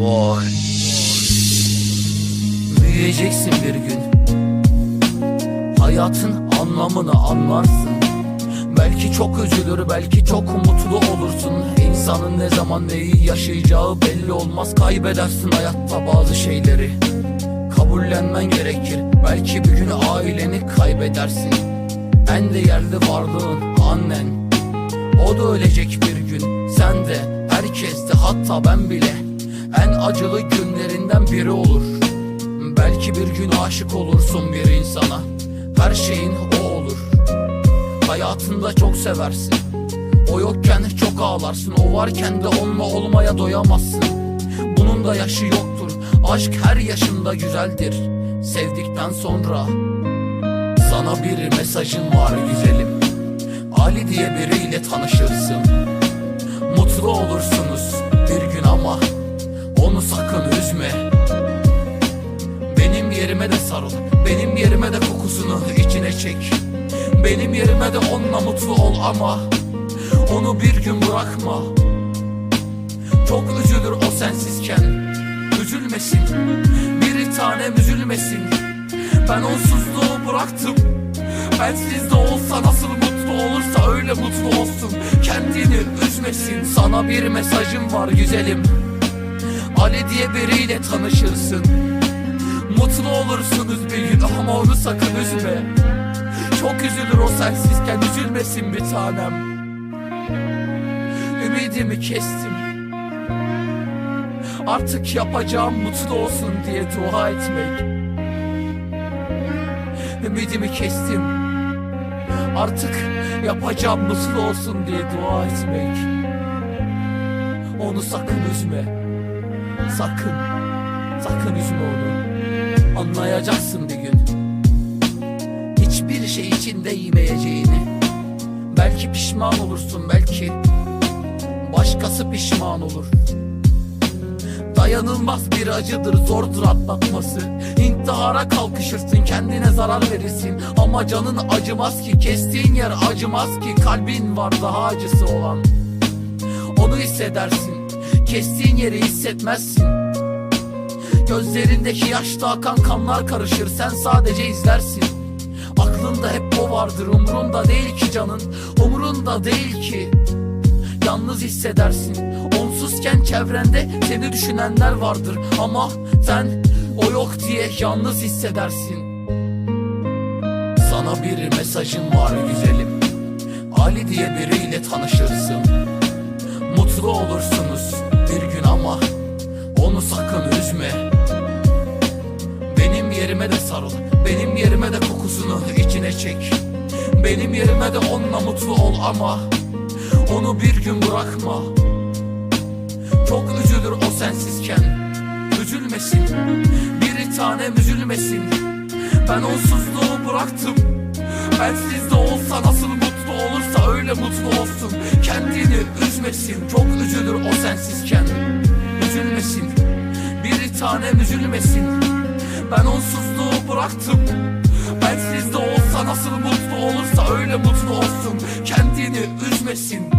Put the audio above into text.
Vay. Büyüyeceksin bir gün. Hayatın anlamını anlarsın. Belki çok üzülür, belki çok mutlu olursun. İnsanın ne zaman neyi yaşayacağı belli olmaz. Kaybedersin hayatta bazı şeyleri. Kabullenmen gerekir. Belki bir gün aileni kaybedersin. En değerli varlığın annen. O da ölecek bir gün Sen de herkes de hatta ben bile En acılı günlerinden biri olur. Belki bir gün aşık olursun bir insana. Her şeyin o olur. Hayatında çok seversin. O yokken çok ağlarsın. O varken de onunla olmaya doyamazsın. Bunun da yaşı yoktur. Aşk her yaşında güzeldir. Sevdikten sonra Sana bir mesajım var güzelim. Ali diye biriyle tanışırsın yerime de sarıl. Benim yerime de kokusunu içine çek. Benim yerime de onunla mutlu ol ama Onu bir gün bırakma. Çok üzülür o sensizken. Üzülmesin. Bir tanem üzülmesin. Ben onsuzluğu bıraktım. Bensiz de olsa nasıl mutlu olursa öyle mutlu olsun. Kendini üzmesin. Sana bir mesajım var güzelim. Ali diye biriyle tanışırsın Mutlu olursunuz bir gün ama onu sakın üzme. Çok üzülür o sensizken üzülmesin bir tanem. Ümidimi kestim. Artık yapacağım mutlu olsun diye dua etmek. Ümidimi kestim. Artık yapacağım mutlu olsun diye dua etmek. Onu sakın üzme. Sakın Sakın üzme onu Anlayacaksın bir gün. Hiçbir şey için değmeyeceğini. Belki pişman olursun belki Başkası pişman olur. Dayanılmaz bir acıdır zordur atlatması. İntihara kalkışırsın kendine zarar verirsin. Ama canın acımaz ki kestiğin yer acımaz ki. Kalbin var daha acısı olan. Onu hissedersin. Kestiğin yeri hissetmezsin Gözlerindeki yaşta akan kanlar karışır. Sen sadece izlersin. Aklında hep o vardır. Umrunda değil ki canın. Umrunda değil ki. Yalnız hissedersin. Onsuzken çevrende seni düşünenler vardır. Ama sen o yok diye yalnız hissedersin. Sana bir mesajım var güzelim. Ali diye biriyle tanışırsın yerime de sarıl. Benim yerime de kokusunu içine çek. Benim yerime de onunla mutlu ol ama Onu bir gün bırakma. Çok üzülür o sensizken. Üzülmesin. Bir tanem üzülmesin. Ben onsuzluğu bıraktım. Bensiz de olsa nasıl mutlu olursa öyle mutlu olsun. Kendini üzmesin. Çok üzülür o sensizken. Üzülmesin. Bir tanem üzülmesin Ben onsuzluğu bıraktım. Bensiz de olsa nasıl mutlu olursa öyle mutlu olsun. Kendini üzmesin